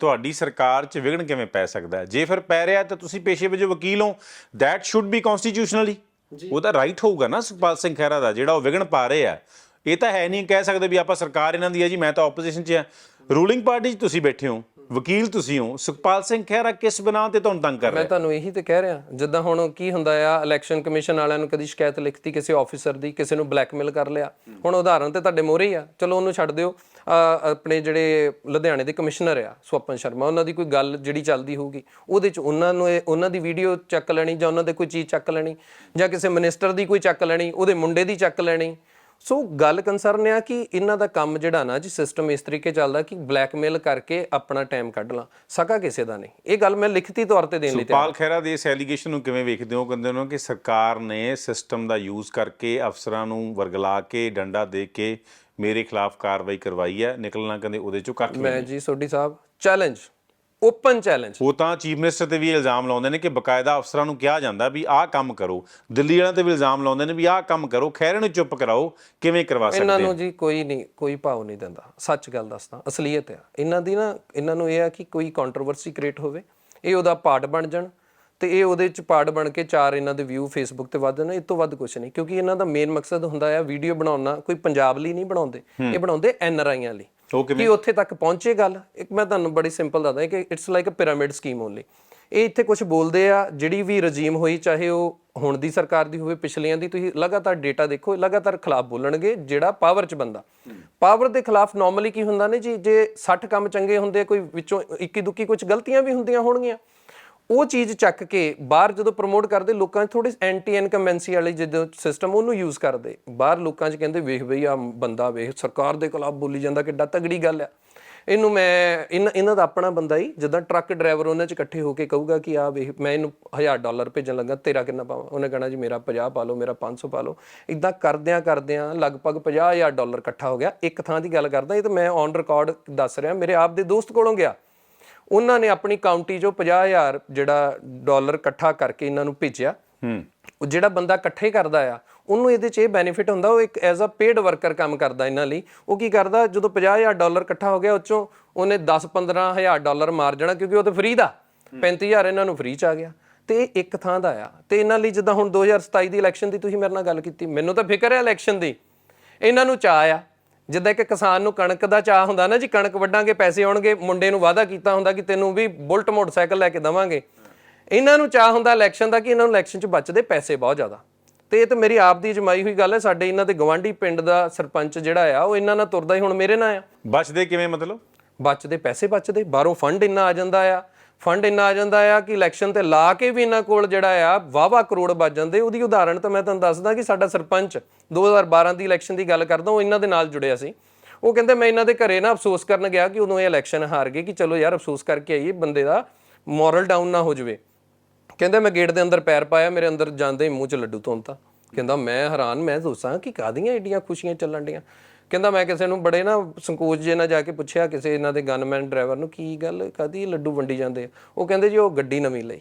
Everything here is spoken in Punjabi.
ਤੁਹਾਡੀ ਸਰਕਾਰ 'ਚ ਵਿਘਨ ਕਿਵੇਂ ਪੈ ਸਕਦਾ ਜੇ ਫਿਰ ਪੈ ਰਿਹਾ ਤਾਂ ਤੁਸੀਂ ਪੇਸ਼ੇ ਵਜੋਂ ਵਕੀਲ ਹੋ। ਦੈਟ ਸ਼ੁੱਡ ਬੀ ਕਨਸਟੀਟਿਊਸ਼ਨਲੀ ਉਹਦਾ ਰਾਈਟ ਹੋਊਗਾ ਨਾ ਸੁਖਪਾਲ ਸਿੰਘ ਖਹਿਰਾ ਦਾ ਜਿਹੜਾ ਉਹ ਵਿਘਨ ਪਾ ਰਹੇ ਆ ਇਹ ਤਾਂ ਹੈ ਨਹੀਂ ਕਹਿ ਸਕਦੇ ਵੀ ਆਪਾਂ ਸਰਕਾਰ ਇਹਨਾਂ ਦੀ ਹੈ ਜੀ ਮੈਂ ਤਾਂ ਆਪੋਜੀਸ਼ਨ 'ਚ ਆ ਰੂਲਿੰਗ ਪਾਰਟੀ 'ਚ ਤੁਸੀਂ ਬੈਠੇ ਹੋ। ਵਕੀਲ ਤੁਸੀਂ ਹੋ ਸੁਖਪਾਲ ਸਿੰਘ ਖਹਿਰਾ ਕਿਸ ਬਿਨਾਂ ਤੇ ਤੁਹਾਨੂੰ ਤੰਗ ਕਰ ਮੈਂ ਰਿਹਾ? ਤੁਹਾਨੂੰ ਇਹੀ ਤੇ ਕਹਿ ਰਿਹਾ ਜਿੱਦਾਂ ਹੁਣ ਕੀ ਹੁੰਦਾ ਆ ਇਲੈਕਸ਼ਨ ਕਮਿਸ਼ਨ ਵਾਲਿਆਂ ਨੂੰ ਕਦੀ ਸ਼ਿਕਾਇਤ ਲਿਖਤੀ ਕਿਸੇ ਆਫੀਸਰ ਦੀ ਕਿਸੇ ਨੂੰ ਬਲੈਕਮੇਲ ਕਰ ਲਿਆ। ਹੁਣ ਉਦਾਹਰਨ ਤੇ ਤੁਹਾਡੇ ਮੋਹਰੇ ਹੀ ਆ ਚਲੋ ਉਹਨੂੰ ਛੱਡ ਦਿਓ। ਆਪਣੇ ਜਿਹੜੇ ਲੁਧਿਆਣੇ ਦੇ ਕਮਿਸ਼ਨਰ ਆ ਸਵਪਨ ਸ਼ਰਮਾ ਉਹਨਾਂ ਦੀ ਕੋਈ ਗੱਲ ਜਿਹੜੀ ਚੱਲਦੀ ਹੋਊਗੀ ਉਹਦੇ ਚ ਉਹਨਾਂ ਨੂੰ ਉਹਨਾਂ ਦੀ ਵੀਡੀਓ ਚੱਕ ਲੈਣੀ ਜਾਂ ਉਹਨਾਂ ਦੇ ਕੋਈ ਚੀਜ਼ ਚੱਕ ਲੈਣੀ ਜਾਂ ਕਿਸੇ ਮਿਨਿਸਟਰ ਦੀ ਕੋਈ ਚੱਕ ਲੈਣੀ ਉਹਦੇ ਮੁੰਡੇ ਦੀ ਚੱਕ ਲੈਣੀ ਸੋ ਗੱਲ ਕੰਸਰਨ ਆ ਕਿ ਇਹਨਾਂ ਦਾ ਕੰਮ ਜਿਹੜਾ ਨਾ ਜੀ ਸਿਸਟਮ ਇਸ ਤਰੀਕੇ ਚੱਲਦਾ ਕਿ ਬਲੈਕਮੇਲ ਕਰਕੇ ਆਪਣਾ ਟਾਈਮ ਕੱਢ ਲਾਂ। ਸਕਾ ਕਿਸੇ ਦਾ ਨਹੀਂ। ਇਹ ਗੱਲ ਮੈਂ ਲਿਖਤੀ ਤੌਰ ਤੇ ਦੇਣ ਲਈ ਤਿਆਰ ਸੁਖਪਾਲ ਖਹਿਰਾ ਦੇ ਇਸ ਐਲੀਗੇਸ਼ਨ ਨੂੰ ਕਿਵੇਂ ਵੇਖਦੇ ਹੋ? ਕਹਿੰਦੇ ਹੋ ਕਿ ਸਰਕਾਰ ਨੇ ਸਿਸਟਮ ਦਾ ਯੂਜ਼ ਕਰਕੇ ਅਫਸਰਾਂ ਨੂੰ ਵਰਗਲਾ ਕੇ ਡੰਡਾ ਦੇ ਕੇ ਮੇਰੇ ਖਿਲਾਫ ਕਾਰਵਾਈ ਕਰਵਾਈ ਹੈ। ਨਿਕਲਣਾ ਕਹਿੰਦੇ ਉਹਦੇ ਚੋਂ ਕੱਖ ਨਹੀਂ ਮੈਂ ਜੀ Sodhi Sahib challenge open challenge. ਉਹ ਤਾਂ ਚੀਫ ਮਿਨਿਸਟਰ ਤੇ ਵੀ ਇਲਜ਼ਾਮ ਲਾਉਂਦੇ ਨੇ ਕਿ ਬਕਾਇਦਾ ਅਫਸਰਾਂ ਨੂੰ ਕਿਹਾ ਜਾਂਦਾ ਵੀ ਆਹ ਕੰਮ ਕਰੋ। ਦਿੱਲੀ ਵਾਲਿਆਂ ਤੇ ਵੀ ਇਲਜ਼ਾਮ ਲਾਉਂਦੇ ਨੇ ਵੀ ਆਹ ਕੰਮ ਕਰੋ। ਖਹਿਰੇ ਨੂੰ ਚੁੱਪ ਕਰਾਓ। ਕਿਵੇਂ ਕਰਵਾ ਸਕਦੇ ਇਹਨਾਂ ਨੂੰ ਜੀ ਕੋਈ ਨਹੀਂ ਕੋਈ ਭਾਵ ਨਹੀਂ ਦਿੰਦਾ। ਸੱਚ ਗੱਲ ਦੱਸਦਾ ਅਸਲੀਅਤ ਆ। ਇਹਨਾਂ ਦੀ ਨਾ ਇਹਨਾਂ ਨੂੰ ਇਹ ਆ ਕਿ ਕੋਈ ਕੰਟਰੋਵਰਸੀ ਕ੍ਰੀਏਟ ਹੋਵੇ। ਇਹ ਉਹਦਾ ਪਾਰਟ ਬਣ ਜਾਣ ਤੇ ਇਹ ਉਹਦੇ ਚ ਪਾਰਟ ਬਣ ਕੇ ਚਾਰ ਇਹਨਾਂ ਦੇ ਵਿਊ ਫੇਸਬੁੱਕ ਤੇ ਵੱਧ ਨੇ ਇਹ ਤੋਂ ਵੱਧ ਕੁਝ ਨਹੀਂ। ਕਿਉਂਕਿ ਇਹਨਾਂ ਦਾ ਮੇਨ ਮਕਸਦ ਹੁੰਦਾ ਆ ਵੀਡੀਓ ਬਣਾਉਣਾ। ਕੋਈ ਪੰਜਾਬ ਲਈ ਨਹੀਂ ਬਣਾਉਂਦੇ। ਇਹ ਬਣਾਉਂਦੇ ਐਨ ਆਰ ਆਈਆਂ ਲਈ। ਉਹ ਕਿਵੇਂ? ਕਿ ਉੱਥੇ ਤੱਕ ਪਹੁੰਚੇ ਗੱਲ? ਇੱਕ ਮੈਂ ਤੁਹਾਨੂੰ ਬੜੀ ਸਿੰਪਲ ਦੱਸਦਾ ਕਿ it's like a pyramid scheme only ਇਹ ਇੱਥੇ ਕੁਝ ਬੋਲਦੇ ਆ ਜਿਹੜੀ ਵੀ ਰਜੀਮ ਹੋਈ ਚਾਹੇ ਉਹ ਹੁਣ ਦੀ ਸਰਕਾਰ ਦੀ ਹੋਵੇ ਪਿਛਲੀਆਂ ਦੀ ਤੁਸੀਂ ਲਗਾਤਾਰ ਡੇਟਾ ਦੇਖੋ ਲਗਾਤਾਰ ਖਿਲਾਫ ਬੋਲਣਗੇ ਜਿਹੜਾ ਪਾਵਰ 'ਚ ਬੰਦਾ। ਪਾਵਰ ਦੇ ਖਿਲਾਫ ਨਾਰਮਲੀ ਕੀ ਹੁੰਦਾ ਨੇ ਜੀ? ਜੇ 60 ਕੰਮ ਚੰਗੇ ਹੁੰਦੇ ਕੋਈ ਵਿੱਚੋਂ ਇੱਕੀ ਦੁੱਕੀ ਕੁਝ ਗਲਤੀਆਂ ਵੀ ਹੁੰਦੀਆਂ ਹੋਣਗੀਆਂ। ਉਹ ਚੀਜ਼ ਚੱਕ ਕੇ ਬਾਹਰ ਜਦੋਂ ਪ੍ਰਮੋਟ ਕਰਦੇ, ਲੋਕਾਂ 'ਚ ਥੋੜੀ ਐਂਟੀ ਇਨਕਮਬੈਂਸੀ ਵਾਲੀ ਜਦੋਂ ਸਿਸਟਮ ਉਹਨੂੰ ਯੂਜ਼ ਕਰਦੇ। ਬਾਹਰ ਲੋਕਾਂ 'ਚ ਕਹਿੰਦੇ, ਵੇਖ ਬਈ ਆ ਬੰਦਾ ਵੇਖ, ਸਰਕਾਰ ਦੇ ਖਿਲਾਫ ਬੋਲੀ ਜਾਂਦਾ, ਕਿੱਡਾ ਤਗੜੀ ਗੱਲ ਆ। ਇਹਨੂੰ ਮੈਂ ਇਹਨਾਂ ਇਹਨਾਂ ਦਾ ਆਪਣਾ ਬੰਦਾ ਹੀ, ਜਦੋਂ ਟਰੱਕ ਡਰਾਈਵਰ ਉਹਨਾਂ 'ਚ ਇਕੱਠੇ ਹੋ ਕੇ ਕਹੂਗਾ ਕਿ ਆ ਵੇਖ, ਮੈਂ ਇਹਨੂੰ 1000 ਡਾਲਰ ਭੇਜਣ ਲੱਗਾ, ਤੇਰਾ ਕਿੰਨਾ ਪਾਵਾਂ ਉਹਨੇ ਕਹਣਾ ਜੀ ਮੇਰਾ 50 ਪਾ ਲਓ, ਮੇਰਾ 500 ਪਾ ਲਓ। ਇਦਾਂ ਕਰਦਿਆਂ ਕਰਦਿਆਂ ਲਗਭਗ 50000 ਡਾਲਰ ਇਕੱਠਾ ਹੋ ਗਿਆ। ਇੱਕ ਥਾਂ ਦੀ ਗੱਲ ਕਰਦਾ, ਇਹ ਤਾਂ ਮੈਂ ਔਨ ਰਿਕਾਰਡ ਦੱਸ ਰਿਹਾ, ਮੇਰੇ ਆਪ ਦੇ ਦੋਸਤ ਕੋਲੋਂ ਗਿਆ। ਉਹਨਾਂ ਨੇ ਆਪਣੀ ਕਾਊਂਟੀ ਚੋਂ 50000 ਜਿਹੜਾ ਡਾਲਰ ਇਕੱਠਾ ਕਰਕੇ ਇਹਨਾਂ ਨੂੰ ਭੇਜਿਆ। ਹੂੰ। ਉਹ ਜਿਹੜਾ ਬੰਦਾ ਇਕੱਠੇ ਕਰਦਾ ਆ ਉਹਨੂੰ ਇਹਦੇ 'ਚ ਇਹ ਬੈਨੀਫਿਟ ਹੁੰਦਾ ਉਹ ਇੱਕ ਐਜ਼ ਅ ਪੇਡ ਵਰਕਰ ਕੰਮ ਕਰਦਾ ਇਹਨਾਂ ਲਈ। ਉਹ ਕੀ ਕਰਦਾ ਜਦੋਂ 50000 ਡਾਲਰ ਇਕੱਠਾ ਹੋ ਗਿਆ ਉਹ 'ਚੋਂ ਉਹਨੇ 10-15000 ਡਾਲਰ ਮਾਰ ਜਾਣਾ ਕਿਉਂਕਿ ਉਹ ਤਾਂ ਫ੍ਰੀ ਦਾ। 35000 ਇਹਨਾਂ ਨੂੰ ਫ੍ਰੀ 'ਚ ਆ ਗਿਆ। ਤੇ ਇਹ ਇੱਕ ਥਾਂ ਦਾ ਆ। ਤੇ ਇਹਨਾਂ ਲਈ ਜਿੱਦਾਂ ਹੁਣ 2027 ਦੀ ਇਲੈਕਸ਼ਨ ਦੀ ਤੁਸੀਂ ਮੇਰੇ ਨਾਲ ਗੱਲ ਕੀਤੀ ਮੈਨੂੰ ਤਾਂ ਫਿਕਰ ਹੈ ਇਲੈਕਸ਼ਨ ਦੀ। ਇਹਨਾਂ ਨੂੰ ਚਾਹ ਆ। ਜਿੱਦਾਂ ਇੱਕ ਕਿਸਾਨ ਨੂੰ ਕਣਕ ਦਾ ਚਾਹ ਹੁੰਦਾ ਨਾ ਜੀ ਕਣਕ ਵੱਢਾਂਗੇ ਪੈਸੇ ਆਉਣਗੇ ਮੁੰਡੇ ਨੂੰ ਵਾਅਦਾ ਕੀਤਾ ਹੁੰਦਾ ਕਿ ਤੈਨੂੰ ਵੀ ਬੁਲਟ ਮੋਟਰਸਾਈਕਲ ਲੈ ਕੇ ਦਵਾਂਗੇ। ਇਹਨਾਂ ਨੂੰ ਚਾਹ ਹੁੰਦਾ ਇਲੈਕਸ਼ਨ ਦਾ ਕਿ ਇਹਨਾਂ ਨੂੰ ਇਲੈਕਸ਼ਨ 'ਚ ਬਚਦੇ ਪੈਸੇ ਬਹੁਤ ਜ਼ਿਆਦਾ। ਤੇ ਇਹ ਤਾਂ ਮੇਰੀ ਆਪ ਦੀ ਜਮਾਈ ਹੋਈ ਗੱਲ ਹੈ ਸਾਡੇ ਇਹਨਾਂ ਦੇ ਗਵਾਂਢੀ ਪਿੰਡ ਦਾ ਸਰਪੰਚ ਜਿਹੜਾ ਆ ਉਹ ਇਹਨਾਂ ਨਾਲ ਤੁਰਦਾ ਹੀ ਹੁਣ ਮੇਰੇ ਨਾਲ ਆ। ਬਚਦੇ ਕਿਵੇਂ ਮਤਲਬ? ਬਚਦੇ ਪੈਸੇ ਬਚਦੇ ਬਾਹਰੋਂ ਫੰਡ ਇੰਨਾ ਆ ਜਾਂਦਾ ਆ। ਫੰਡ ਇੰਨਾ ਆ ਜਾਂਦਾ ਆ ਕਿ ਇਲੈਕਸ਼ਨ ਤੇ ਲਾ ਕੇ ਵੀ ਇਹਨਾਂ ਕੋਲ ਜਿਹੜਾ ਆ ਵਾਵਾ ਕਰੋੜ ਬਚ ਜਾਂਦੇ। ਉਹਦੀ ਉਦਾਹਰਣ ਤਾਂ ਮੈਂ ਤੁਹਾਨੂੰ ਦੱਸਦਾ ਕਿ ਸਾਡਾ ਸਰਪੰਚ 2012 ਦੀ ਇਲੈਕਸ਼ਨ ਦੀ ਗੱਲ ਕਰਦਾ, ਉਹ ਇਹਨਾਂ ਦੇ ਨਾਲ ਜੁੜਿਆ ਸੀ। ਉਹ ਕਹਿੰਦੇ, ਮੈਂ ਇਹਨਾਂ ਦੇ ਘਰੇ ਨਾ ਅਫਸੋਸ ਕਰਨ ਗਿਆ ਕਿ ਉਦੋਂ ਇਹ ਇਲੈਕਸ਼ਨ ਹਾਰ ਗਏ ਕਿ ਚਲੋ ਯਾਰ, ਅਫਸੋਸ ਕਰਕੇ ਆਈਏ, ਬੰਦੇ ਦਾ ਮੋਰਲ ਡਾਊਨ ਨਾ ਹੋ ਜਾਵੇ। ਕਹਿੰਦੇ, ਮੈਂ ਗੇਟ ਦੇ ਅੰਦਰ ਪੈਰ ਪਾਇਆ, ਮੇਰੇ ਅੰਦਰ ਜਾਂਦੇ ਹੀ ਮੂੰਹ 'ਚ ਲੱਡੂ ਧੋਂਤਾ ਕਹਿੰਦਾ, ਮੈਂ ਹੈਰਾਨ, ਮੈਂ ਦੋਸਾਂ, ਕਿ ਕਾਦੀਆਂ ਏਡੀਆਂ ਖੁਸ਼ੀਆਂ ਚੱਲਣ ਡੀਆਂ ਕਹਿੰਦਾ ਮੈਂ ਕਿਸੇ ਨੂੰ ਬੜੇ ਨਾ ਸੰਕੋਚ ਜੇ ਨਾਲ ਜਾ ਕੇ ਪੁੱਛਿਆ ਕਿਸੇ ਇਹਨਾਂ ਦੇ ਗਨਮੈਨ ਡਰਾਈਵਰ ਨੂੰ, ਕੀ ਗੱਲ ਕਾਦੀ ਲੱਡੂ ਵੰਡੀ ਜਾਂਦੇ ਆ? ਉਹ ਕਹਿੰਦੇ ਜੀ ਉਹ ਗੱਡੀ ਨਵੀਂ ਲਈ।